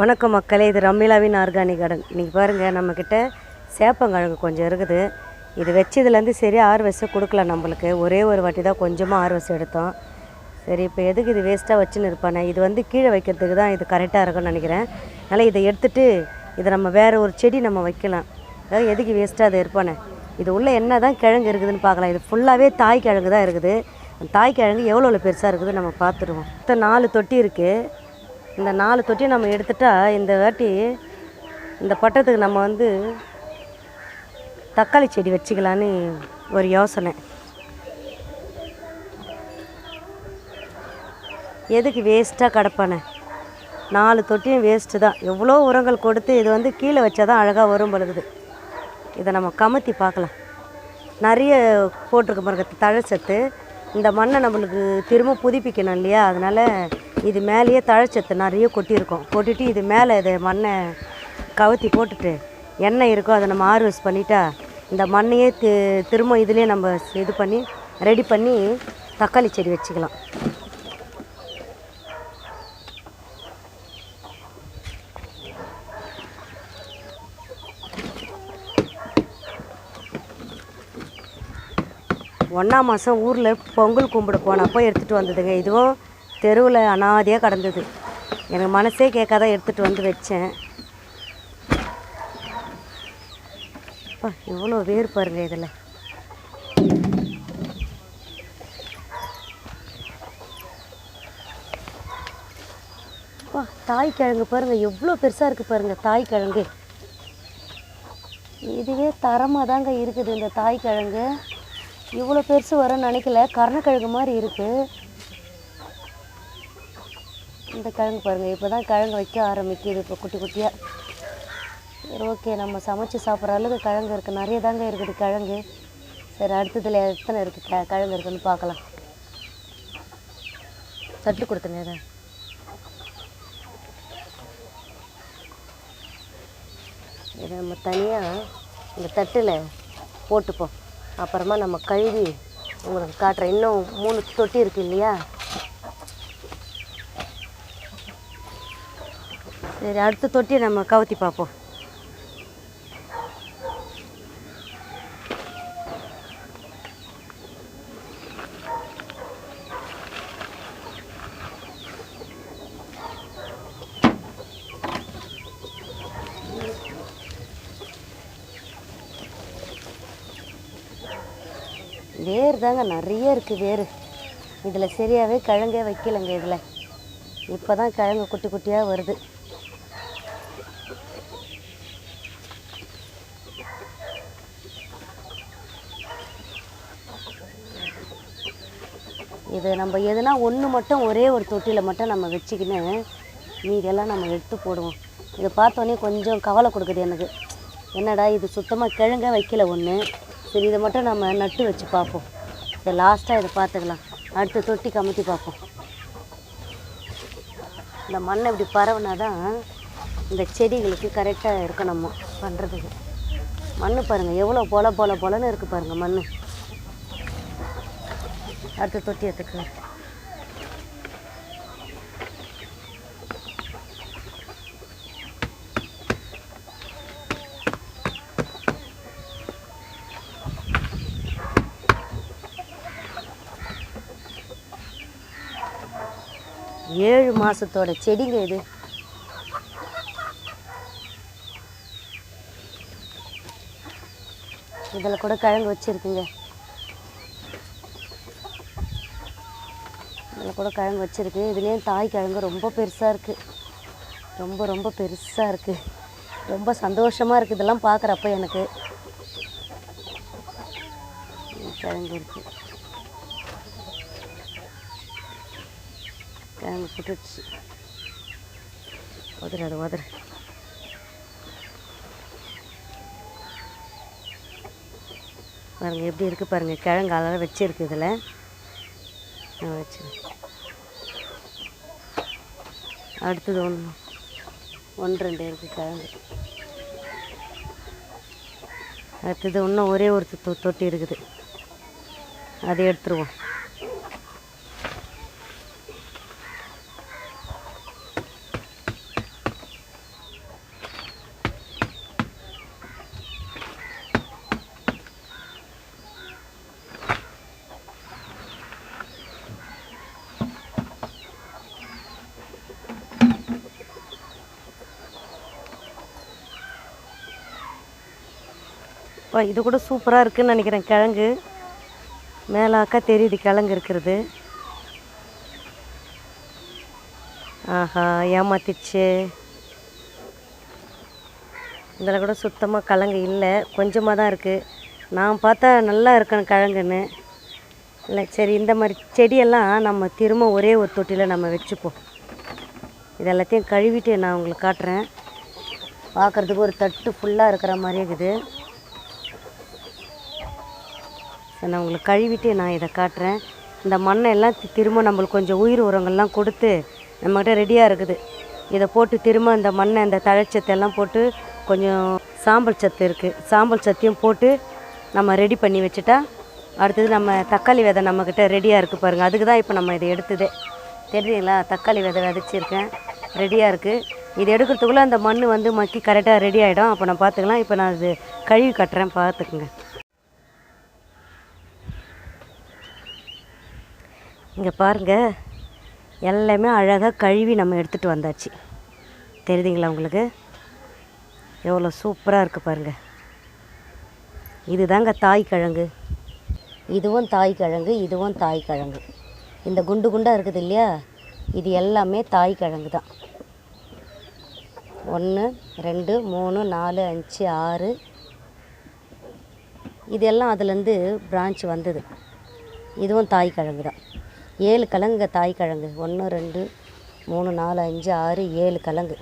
வணக்கம் மக்களே இது ரம்மிலாவின் ஆர்கானிக் கார்டன் இன்றைக்கி பாருங்கள் நம்மக்கிட்ட சேப்பங்கிழங்கு கொஞ்சம் இருக்குது. இது வச்சதுலேருந்து சரி ஆர்வசம் கொடுக்கல நம்மளுக்கு. ஒரே ஒரு வாட்டி தான் கொஞ்சமாக ஆர்வசம் எடுத்தோம். சரி இப்போ எதுக்கு இது வேஸ்ட்டாக வச்சுன்னு இருப்பானே? இது வந்து கீழே வைக்கிறதுக்கு தான் இது கரெக்டாக இருக்கும்னு நினைக்கிறேன். அதனால் இதை எடுத்துட்டு இதை நம்ம வேறு ஒரு செடி நம்ம வைக்கலாம். அதாவது எதுக்கு வேஸ்ட்டாக அதை இருப்பானே இது உள்ளே என்ன தான் கிழங்கு இருக்குதுன்னு பார்க்கலாம். இது ஃபுல்லாகவே தாய் கிழங்கு தான் இருக்குது. தாய் கிழங்கு எவ்வளோ எவ்வளோ பெருசாக இருக்குது நம்ம பார்த்துருவோம். மொத்தம் நாலு தொட்டி இருக்குது இந்த நாலு தொட்டியை நம்ம எடுத்துட்டா இந்த வாட்டி இந்த பட்டத்துக்கு நம்ம வந்து தக்காளி செடி வச்சுக்கலான்னு ஒரு யோசனை. எதுக்கு வேஸ்ட்டாக கிடப்பானே? நாலு தொட்டியும் வேஸ்ட்டு தான். எவ்வளோ உரங்கள் கொடுத்து இது வந்து கீழே வச்சா தான் அழகாக வரும் பொழுது. இதை நம்ம கமத்தி பார்க்கலாம். நிறைய போட்டிருக்கு பாருங்க சத்து. இந்த மண்ணை நம்மளுக்கு திரும்ப புதுப்பிக்கணும் இல்லையா? அதனால் இது மேலேயே தழைச்சத்து நிறைய கொட்டியிருக்கோம். கொட்டிட்டு இது மேலே இதை மண்ணை கவுத்தி போட்டுட்டு எண்ணெய் இருக்கோ அதை நம்ம ஆர்வஸ் பண்ணிட்டா இந்த மண்ணையே தி திரும்ப இதுலேயே நம்ம இது பண்ணி ரெடி பண்ணி தக்காளி செடி வச்சுக்கலாம். ஒன்றாம் மாதம் ஊரில் பொங்கல் கும்பிட போனப்போ எடுத்துகிட்டு வந்ததுங்க. இதுவும் தெருவில் அனாதையாக கடந்தது. எனக்கு மனசே கேட்காத எடுத்துகிட்டு வந்து வச்சேன். அப்பா எவ்வளோ வேர் பாருங்க இதில். அப்பா தாய் கிழங்கு பாருங்கள் எவ்வளோ பெருசாக இருக்குது பாருங்கள் தாய் கிழங்கு. இதுவே தரமாக தாங்க இருக்குது இந்த தாய் கிழங்கு. இவ்வளோ பெருசு வரும்னு நினைக்கல கருணக்கிழங்கு மாதிரி இருக்குது இந்த கிழங்கு பாருங்கள் இப்போ தான் கிழங்கு வைக்க ஆரம்பிக்குது. இப்போ குட்டி குட்டியாக சரி ஓகே. நம்ம சமைச்சு சாப்பிட்ற அளவுக்கு கிழங்கு இருக்குது நிறைய தாங்க இருக்குது கிழங்கு. சரி அடுத்ததில் எத்தனை இருக்குது க கிழங்கு இருக்குதுன்னு பார்க்கலாம். தட்டு கொடுத்தனே இதை. நம்ம தனியாக இந்த தட்டில் போட்டுப்போம். அப்புறமா நம்ம கழுவி உங்களுக்கு காட்டுறேன். இன்னும் மூணு தொட்டி இருக்குது இல்லையா? சரி அடுத்த தொட்டியை நம்ம கவுத்தி பார்ப்போம். வேர் தாங்க நிறைய இருக்குது வேர் இதில் சரியாகவே கிழங்கே வைக்கலைங்க இதில். இப்போ தான் கிழங்கு குட்டி குட்டியாக வருது. இது நம்ம எதுனா ஒன்று மட்டும் ஒரே ஒரு தொட்டியில் மட்டும் நம்ம வச்சுக்கின்னு மீதியெல்லாம் நம்ம எடுத்து போடுவோம். இதை பார்த்தோன்னே கொஞ்சம் கவலை கொடுக்குது எனக்கு. என்னடா இது சுத்தமாக கிழங்க வைக்கல ஒன்று சரி இதை மட்டும் நம்ம நட்டு வச்சு பார்ப்போம். சரி லாஸ்ட்டாக இதை பார்த்துக்கலாம். அடுத்த தொட்டி கமுத்தி பார்ப்போம். இந்த மண்ணை இப்படி பரவுனா தான் இந்த செடிகளுக்கு கரெக்டாக இருக்கும் நம்ம பண்ணுறதுக்கு மண் பாருங்கள் எவ்வளோ பொல பொல போலன்னு இருக்குது பாருங்கள் மண் அடுத்த தொட்டி எடுத்துக்கலாம் ஏழு மாசத்தோட செடிங்க இது இதில் கூட கிழங்கு வச்சுருக்குங்க கூட கிழங்கு வச்சுருக்கு. இதுலேயும் தாய் கிழங்கு ரொம்ப பெருசாக இருக்குது ரொம்ப ரொம்ப பெருசாக இருக்குது ரொம்ப சந்தோஷமாக இருக்குது இதெல்லாம் பார்க்குறப்ப எனக்கு. கிழங்கு இருக்குது கிழங்கு புட்டுச்சு உதறு அது உதறு. பாருங்கள் எப்படி இருக்குது பாருங்கள் கிழங்கு அழகாக வச்சுருக்கு இதில். நான் அடுத்தது ஒன்று. ஒன்று ரெண்டு இருக்குது கிழங்கு அடுத்தது இன்னும் ஒரே ஒரு தொ- தொட்டி இருக்குது. அதை எடுத்துருவோம். இப்போ இது கூட சூப்பராக இருக்குதுன்னு நினைக்கிறேன். கிழங்கு. மேலாக்கா தெரியுது கிழங்கு இருக்கிறது. ஆஹா ஏமாத்திடுச்சு. இதில் கூட சுத்தமாக கிழங்கு இல்லை. கொஞ்சமாக தான் இருக்குது நான் பார்த்தா நல்லா இருக்கணும் கிழங்குன்னு. இல்லை சரி இந்த மாதிரி செடியெல்லாம் நம்ம திரும்ப ஒரே ஒரு தொட்டியில் நம்ம வச்சுப்போம். இது எல்லாத்தையும் கழுவிட்டு நான் உங்களுக்கு காட்டுறேன். பார்க்குறதுக்கு ஒரு தட்டு ஃபுல்லாக இருக்கிற மாதிரி இருக்குது. நான் உங்களுக்கு கழுவிட்டு நான் இதை காட்டுறேன். இந்த மண்ணை எல்லாம் திரும்ப நம்மளுக்கு கொஞ்சம் உயிர் உரங்கள்லாம் கொடுத்து நம்மகிட்ட ரெடியாக இருக்குது. இதை போட்டு திரும்ப இந்த மண்ணை இந்த தழைச்சத்தெல்லாம் போட்டு கொஞ்சம் சாம்பல் சத்து இருக்குது சாம்பல் சத்தையும் போட்டு நம்ம ரெடி பண்ணி வச்சுட்டா அடுத்தது நம்ம தக்காளி விதை நம்மக்கிட்ட ரெடியாக இருக்குது பாருங்கள் அதுக்கு தான் இப்போ நம்ம இதை எடுத்ததே. தெரியுங்களா தக்காளி விதை விதைச்சிருக்கேன். ரெடியாக இருக்குது இது எடுக்கிறதுக்குள்ளே அந்த மண் வந்து மக்கி கரெக்டாக ரெடி ஆகிடும் அப்போ நான் பார்த்துக்கலாம். இப்போ நான் இது கழுவி கட்டுறேன். பார்த்துக்குங்க. இங்கே பாருங்க. எல்லாமே அழகாக கழுவி நம்ம எடுத்துகிட்டு வந்தாச்சு. தெரியுதுங்களா உங்களுக்கு? எவ்வளோ சூப்பராக இருக்குது பாருங்கள் இதுதாங்க தாய் கிழங்கு. இதுவும் தாய் கிழங்கு இதுவும் தாய் கிழங்கு. இந்த குண்டு குண்டாக இருக்குது இல்லையா? இது எல்லாமே தாய் கிழங்கு தான். ஒன்று ரெண்டு மூணு நாலு அஞ்சு ஆறு. இதெல்லாம் அதுலேருந்து பிரான்ச் வந்தது. இதுவும் தாய் கிழங்கு தான். ஏழு கிழங்குங்க தாய் கிழங்கு. ஒன்று ரெண்டு மூணு நாலு அஞ்சு ஆறு ஏழு கிழங்கு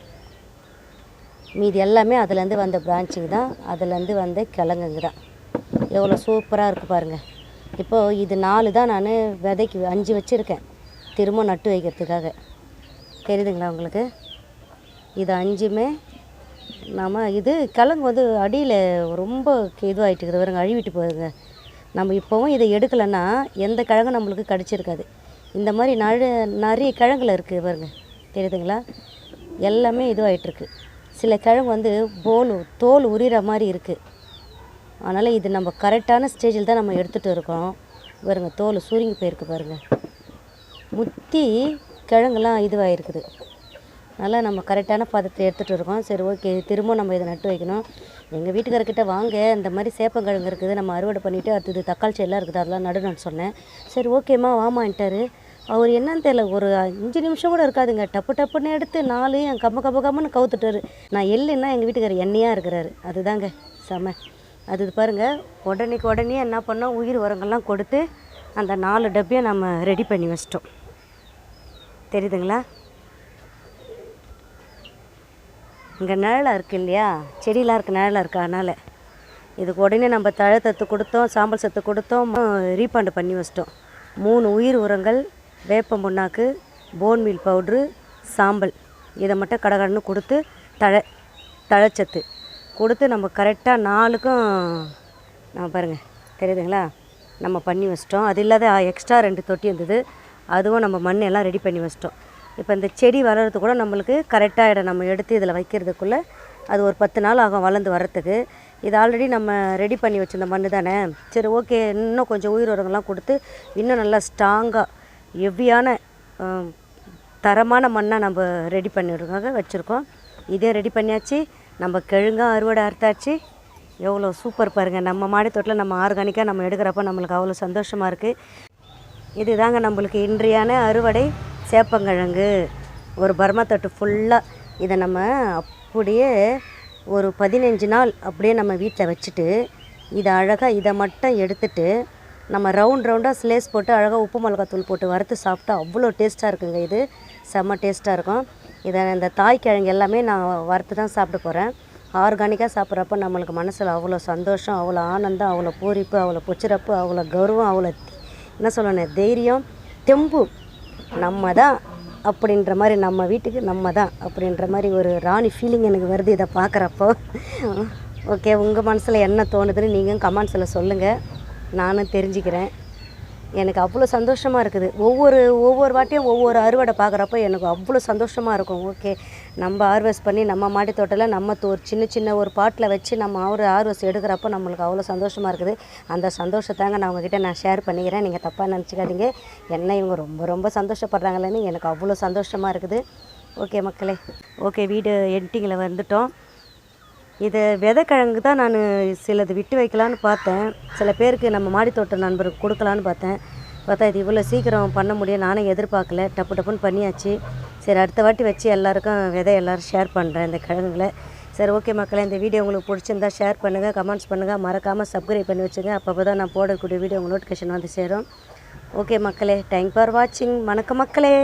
மீதி எல்லாமே அதுலேருந்து வந்த பிரான்ச்சுங்க தான். அதுலேருந்து வந்த கிழங்குங்க தான். எவ்வளோ சூப்பராக இருக்குது பாருங்கள் இப்போது இது நாலு தான் நான் விதைக்கு அஞ்சு வச்சுருக்கேன். திரும்ப நட்டு வைக்கிறதுக்காக. தெரியுதுங்களா உங்களுக்கு? இது அஞ்சுமே. நம்ம இது கிழங்கு வந்து அடியில் ரொம்ப இதுவாகிட்டு இருக்குது. வருங்க அழுவிட்டு போகுதுங்க. நம்ம இப்போவும் இதை எடுக்கலைன்னா எந்த கிழங்கும் நம்மளுக்கு கிடச்சிருக்காது. இந்த மாதிரி நழு நிறைய கிழங்குல இருக்குது பாருங்க. தெரியுதுங்களா? எல்லாமே இதுவாகிட்டுருக்கு சில கிழங்கு வந்து போல் தோல் உரிகிற மாதிரி இருக்குது அதனால் இது நம்ம கரெக்டான ஸ்டேஜில் தான் நம்ம எடுத்துகிட்டு இருக்கோம். பாருங்கள் தோல் சுருங்கி போயிருக்கு பாருங்கள் முத்தி கிழங்குலாம் இதுவாகிருக்குது நல்லா நம்ம கரெக்டான பதத்தை எடுத்துகிட்டு இருக்கோம். சரி ஓகே. திரும்ப நம்ம இதை நட்டு வைக்கணும். எங்கள் வீட்டுக்காரர்கிட்ட வாங்க இந்த மாதிரி சேப்பங்கிழங்கு இருக்குது. நம்ம அறுவடை பண்ணிவிட்டு அடுத்தது தக்காளி செடிலாம் இருக்குது அதெல்லாம் நடணும்னு சொன்னேன். சரி ஓகேம்மா வாமான்ட்டார் அவர் என்னன்னு தெரியல ஒரு அஞ்சு நிமிஷம் கூட இருக்காதுங்க. டப்பு டப்புன்னு எடுத்து நாலு என் கம்ம கம்ம கம்மன்னு கவுத்துட்டாரு. நான் எள்ளுன்னா எங்கள் வீட்டுக்காரர் எண்ணெயாக இருக்கிறாரு. அதுதாங்க செம. அது பாருங்க பாருங்கள் உடனேக்கு உடனே என்ன பண்ணோம்? உயிர் உரங்கள்லாம் கொடுத்து அந்த நாலு டப்பையை நம்ம ரெடி பண்ணி வச்சிட்டோம். தெரியுதுங்களா? இங்கே நிழலாக இருக்குது இல்லையா? செடியெலாம் இருக்குது நிழலாக இருக்குது அதனால். இதுக்கு உடனே நம்ம தழை சத்து கொடுத்தோம் சாம்பல் சத்து கொடுத்தோம் ரீஃபண்ட் பண்ணி வச்சிட்டோம். மூணு உயிர் உரங்கள் வேப்ப புண்ணாக்கு போன் மீல் பவுட்ரு சாம்பல். இதை மட்டும் கடகடன்னு கொடுத்து தழை தழைச்சத்து. கொடுத்து நம்ம கரெக்டாக நாலுக்கும் நான் பாருங்கள் தெரியுதுங்களா? நம்ம பண்ணி வச்சிட்டோம். அது இல்லாத எக்ஸ்ட்ரா ரெண்டு தொட்டி இருந்தது. அதுவும் நம்ம மண் எல்லாம் ரெடி பண்ணி வச்சிட்டோம். இப்போ இந்த செடி வளர்கிறது கூட நம்மளுக்கு கரெக்டாக இடம். நம்ம எடுத்து இதில் வைக்கிறதுக்குள்ளே அது ஒரு பத்து நாள் ஆகும் வளர்ந்து வரத்துக்கு இது ஆல்ரெடி நம்ம ரெடி பண்ணி வச்சிருந்த மண் தானே? சரி ஓகே இன்னும் கொஞ்சம் உயிர் உரங்கள்லாம் கொடுத்து இன்னும் நல்லா ஸ்ட்ராங்காக ஹெவியான தரமான மண்ணாக நம்ம ரெடி பண்ணிடுறதுக்காக வச்சுருக்கோம். இதே ரெடி பண்ணியாச்சு. நம்ம கிழங்கும் அறுவடை அறுத்தாச்சு. எவ்வளோ சூப்பர் பாருங்கள் நம்ம மாடித்தோட்டில் தோட்டத்தில் நம்ம ஆர்கானிக்காக நம்ம எடுக்கிறப்ப நம்மளுக்கு அவ்வளோ சந்தோஷமாக இருக்குது இதுதாங்க நம்மளுக்கு இன்றையான அறுவடை சேப்பங்கிழங்கு. ஒரு பர்மத்தட்டு ஃபுல்லாக இதை நம்ம அப்படியே ஒரு பதினஞ்சு நாள் அப்படியே நம்ம வீட்டில் வச்சுட்டு இதை அழகாக இதை மட்டும் எடுத்துட்டு நம்ம ரவுண்ட் ரவுண்டாக ஸ்லேஸ் போட்டு அழகாக உப்பு மிளகாத்தூள் போட்டு வறுத்து சாப்பிட்டா அவ்வளோ டேஸ்ட்டாக இருக்குங்க இது. செம்ம டேஸ்ட்டாக இருக்கும். இதை இந்த தாய் கிழங்கு எல்லாமே நான் வறுத்து தான் சாப்பிட போகிறேன் ஆர்கானிக்காக சாப்பிட்றப்ப நம்மளுக்கு மனசில் அவ்வளோ சந்தோஷம் அவ்வளோ ஆனந்தம் அவ்வளோ பூரிப்பு அவ்வளோ புச்சிரப்பு அவ்வளோ கௌரவம் அவ்வளோ என்ன சொல்லணும் தைரியம் தெம்பு நம்ம தான் அப்படின்ற மாதிரி நம்ம வீட்டுக்கு நம்ம தான் அப்படின்ற மாதிரி ஒரு ராணி ஃபீலிங் எனக்கு வருது இதை பார்க்குறப்போ ஓகே உங்கள் மனசில் என்ன தோணுதுன்னு நீங்கள் கமெண்ட்ஸில் சொல்லுங்கள் நானும் தெரிஞ்சுக்கிறேன். எனக்கு அவ்வளோ சந்தோஷமாக இருக்குது. ஒவ்வொரு ஒவ்வொரு வாட்டியும் ஒவ்வொரு அறுவடை பார்க்குறப்ப எனக்கு அவ்வளோ சந்தோஷமாக இருக்கும். ஓகே நம்ம ஆர்வஸ் பண்ணி நம்ம மாடி தோட்டத்தில் நம்ம ஒரு சின்ன சின்ன ஒரு பாட்டில் வச்சு நம்ம ஒரு ஆர்வஸ் எடுக்கிறப்போ நம்மளுக்கு அவ்வளோ சந்தோஷமாக இருக்குது. அந்த சந்தோஷத்தாங்க நான் உங்ககிட்ட நான் ஷேர் பண்ணிக்கிறேன். நீங்கள் தப்பாக நினச்சிக்காதீங்க. என்ன இவங்க ரொம்ப ரொம்ப சந்தோஷப்படுறாங்களேன்னு எனக்கு அவ்வளோ சந்தோஷமாக இருக்குது. ஓகே மக்களே ஓகே வீடு எடிட்டிங்கில் வந்துட்டோம். இது விதைக்கிழங்கு தான் நான் சிலது விட்டு வைக்கலான்னு பார்த்தேன். சில பேருக்கு நம்ம மாடித்தோட்ட நண்பருக்கு கொடுக்கலான்னு பார்த்தேன். பார்த்தா இது இவ்வளோ சீக்கிரம் பண்ண முடியும் நானும் எதிர்பார்க்கல. டப்பு டப்புன்னு பண்ணியாச்சு. சரி அடுத்த வாட்டி வச்சு எல்லாருக்கும் விதை எல்லோரும் ஷேர் பண்ணுறேன் இந்த கிழங்குல சரி ஓகே மக்களே இந்த வீடியோ உங்களுக்கு பிடிச்சிருந்தா ஷேர் பண்ணுங்கள் கமெண்ட்ஸ் பண்ணுங்கள் மறக்காமல் சப்ஸ்கிரைப் பண்ணி வச்சுங்க. அப்போ தான் நான் போடக்கூடிய வீடியோ உங்கள் நோட்டிஃபிகேஷன் வந்து சேரும். ஓகே மக்களே தேங்க் ஃபார் வாட்சிங் வணக்கம் மக்களே.